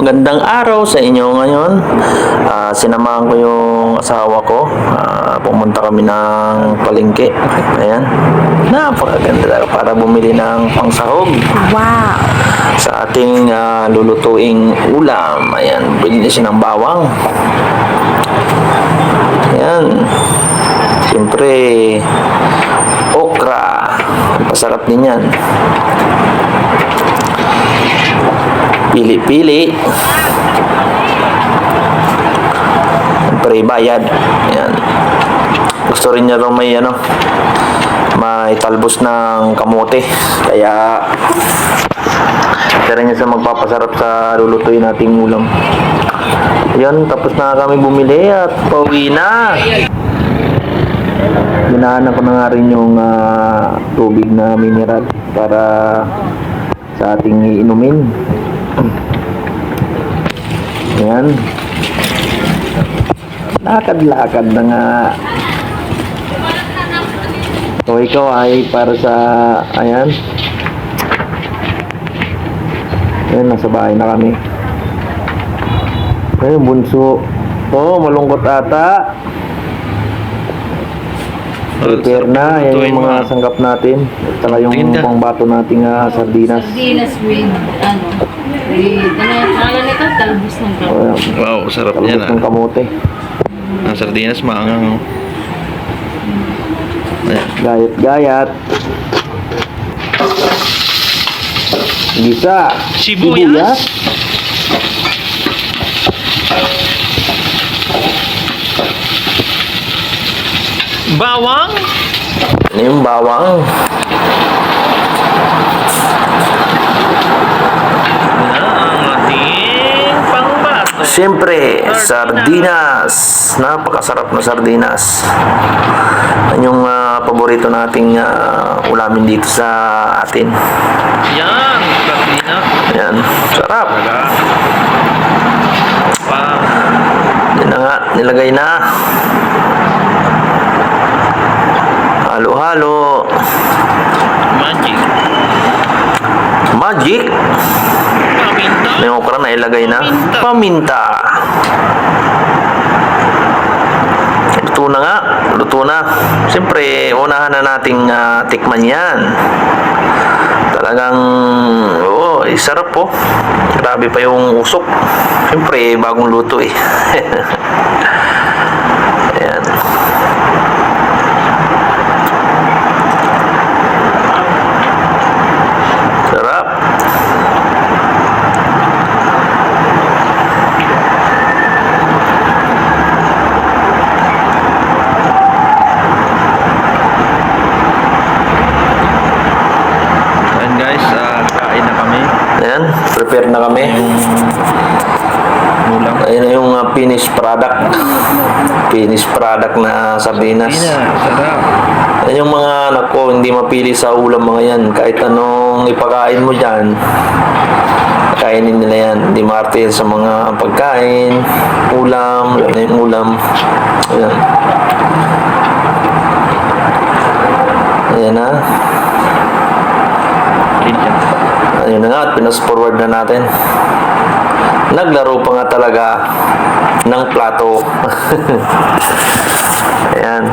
Magandang araw sa inyo ngayon. Ah, sinamahan ko yung asawa ko. Ah, pumunta kami ng palengke. Ayan. Napakaganda para bumili ng pangsahog Wow! sa ating ah, lulutuing ulam. Ayan, bili siya ng bawang. Ayan. Siyempre, okra. Pasarap din yan. Pili-pili. Bayad. Ayan. Gusto rin niya raw may ano, may talbos ng kamote. Kaya, kaya niya sa magpapasarap sa lulutuin nating ulam. Yan, tapos na kami bumili at pauwi na. Ginaanan ko na nga rin yung ah, tubig na mineral para sa ating iinumin. Yan. Lakad-lakad na nga. So, ikaw ay para sa, ayan. Ayan, nasa bahay na kami. Ayun, bunso. Oh, malungkot ata. Prepare na. Yan yung mga sanggap natin. At saka yung pangbato nating ah, sardinas. Sardinas with, ano, pangalan nito? Talbos ng yan. Wow, sarap Talbos ng ah. kamote. Ang sardinas maangang. Ayan. Gayat-gayat. Gisa. Sibuyas. Bawang? Ano yung bawang? Na ang ating pangbato. Siyempre, sardinas. Napakasarap na sardinas. Yan yung ah, paborito nating ah, ulamin dito sa atin. Yan, sardinas. Yan. Sarap. Yan na nga. Nilagay na. Halo-halo. Magic. Magic. May okra na ilagay na. Paminta. Luto na nga. Luto na. Siyempre, unahan na nating ah, tikman yan. Talagang, oo, eh, sarap po. Grabe pa yung usok. Siyempre, bagong luto eh. Ayan. Sarap. Ayan guys, ah, kain na kami. Ayan, prepare na kami. Ayan na yung uh, finished product. Finished product na sardinas. Sardinas, sarap. Yan yung mga anak ko, hindi mapili sa ulam mga yan. Kahit anong ipakain mo dyan, kainin nila yan. Hindi marte sa mga pagkain, ulam, ano yung ulam. Ayan. Ayan na. Ganyan. Ayun na nga, at pinas forward na natin. Naglaro pa nga talaga ng plato. Ayan.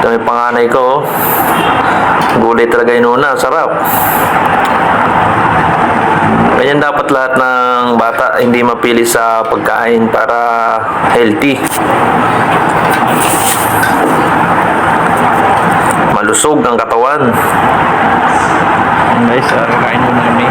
Ito may panganay ko. oh. Gulay talaga yun una. Sarap. Ganyan dapat lahat ng bata hindi mapili sa pagkain para healthy. Malusog ang katawan. Guys, ah, kakain muna kami.